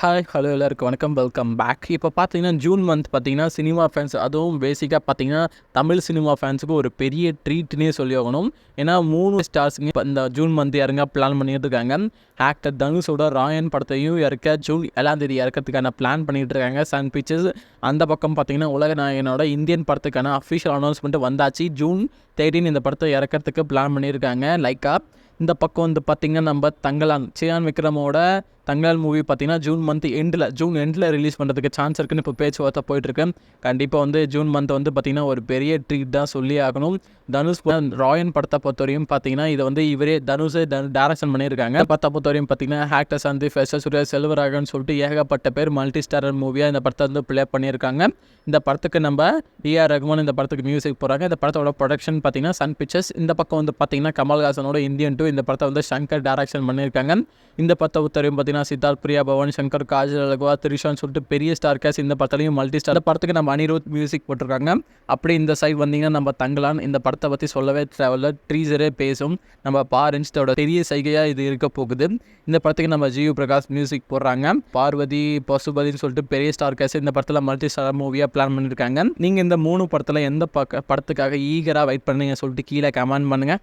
Hi hello எல்லாருக்கும் வணக்கம். Welcome back இப்போ பார்த்தீங்கன்னா ஜூன் மந்த் பார்த்தீங்கன்னா சினிமா ஃபேன்ஸ் அதுவும் பேசிக்காக பார்த்தீங்கன்னா தமிழ் சினிமா ஃபேன்ஸுக்கு ஒரு பெரிய ட்ரீட்னே சொல்லி ஆகணும் ஏன்னா மூணு ஸ்டார்ஸுங்க இப்போ இந்த ஜூன் மந்த் இறங்க பிளான் பண்ணிகிட்டு இருக்காங்க ஆக்டர் தனுஷோட ராயன் படத்தையும் இறக்க ஜூன் ஏழாம் தேதி இறக்கிறதுக்கான பிளான் பண்ணிகிட்டு இருக்காங்க சன் பிக்சர்ஸ் அந்த பக்கம் பார்த்தீங்கன்னா உலக நாயகனோட இந்தியன் படத்துக்கான அஃபிஷியல் அனௌன்ஸ்மெண்ட் வந்தாச்சு. ஜூன் தேர்ட்டின் இந்த படத்தை இறக்கிறதுக்கு பிளான் பண்ணியிருக்காங்க. லைக்கா இந்த பக்கம் வந்து பார்த்திங்கன்னா நம்ம தங்கலான் சியான் விக்ரமோட தங்கால் மூவி பார்த்தீங்கன்னா ஜூன் மந்த் எண்டில் ஜூன் எண்டில் ரிலீஸ் பண்ணுறதுக்கு சான்ஸ் இருக்குன்னு இப்போ பேச்சுவார்த்தை போயிட்டுருக்கு. கண்டிப்பாக வந்து ஜூன் மந்த் வந்து பார்த்திங்கன்னா ஒரு பெரிய ட்ரீட் தான் சொல்லி ஆகணும். தனுஷ் ராயன் படத்தை பொறுத்தவரையும் பார்த்தீங்கன்னா இதை வந்து இவரே தனுஷே டேரக்ஷன் பண்ணியிருக்காங்க. படத்தை பொறுத்தவரையும் பார்த்தீங்கன்னா ஹேக்டர் சந்தீப் எஸ் சூர்யா செல்வராகன் சொல்லிட்டு ஏகப்பட்ட பேர் மல்டி ஸ்டாரர் மூவியாக இந்த படத்தை வந்து ப்ளே பண்ணியிருக்காங்க. இந்த படத்துக்கு நம்ம ஏஆர் ரகுமான் இந்த படத்துக்கு மியூசிக் போகிறாங்க இந்த படத்தோட ப்ரொடக்ஷன் பார்த்தீங்கன்னா சன் பிக்சர்ஸ் இந்த பக்கம் வந்து பார்த்தீங்கன்னா கமல்ஹாசனோட இந்தியன் டூ இந்த படத்தை வந்து சங்கர் டேரக்ஷன் பண்ணியிருக்காங்க. இந்த படத்தை பொறுத்தவரையும் பார்த்தீங்கன்னா சித்தார்த் பிரியா பவன் சங்கர் காஜல் அழகுவா திரிஷான்னு சொல்லிட்டு பெரிய ஸ்டார் கேஸ் இந்த படத்துலையும் மல்டி ஸ்டார் படத்துக்கு நம்ம அனிருத் மியூசிக் போட்டிருக்காங்க. அப்படி இந்த சைட் வந்தீங்கன்னா நம்ம தங்கலான் இந்த படத்தை பற்றி சொல்லவே தேவையில்ல. ட்ரீசரே பேசும். நம்ம பாரன்ஸ்டோட பெரிய சைகையாக இது இருக்க போகுது. இந்த படத்துக்கு நம்ம ஜியு பிரகாஷ் மியூசிக் போடுறாங்க. பார்வதி பசுபதினு சொல்லிட்டு பெரிய ஸ்டார் கேஸ் இந்த படத்தில் மல்டி ஸ்டார் மூவியாக பிளான் பண்ணியிருக்காங்க நீங்கள் இந்த மூணு படத்தில் எந்த பக்க படத்துக்காக ஈகராக வெயிட் பண்ணுங்க சொல்லிட்டு கீழே கமெண்ட் பண்ணுங்கள்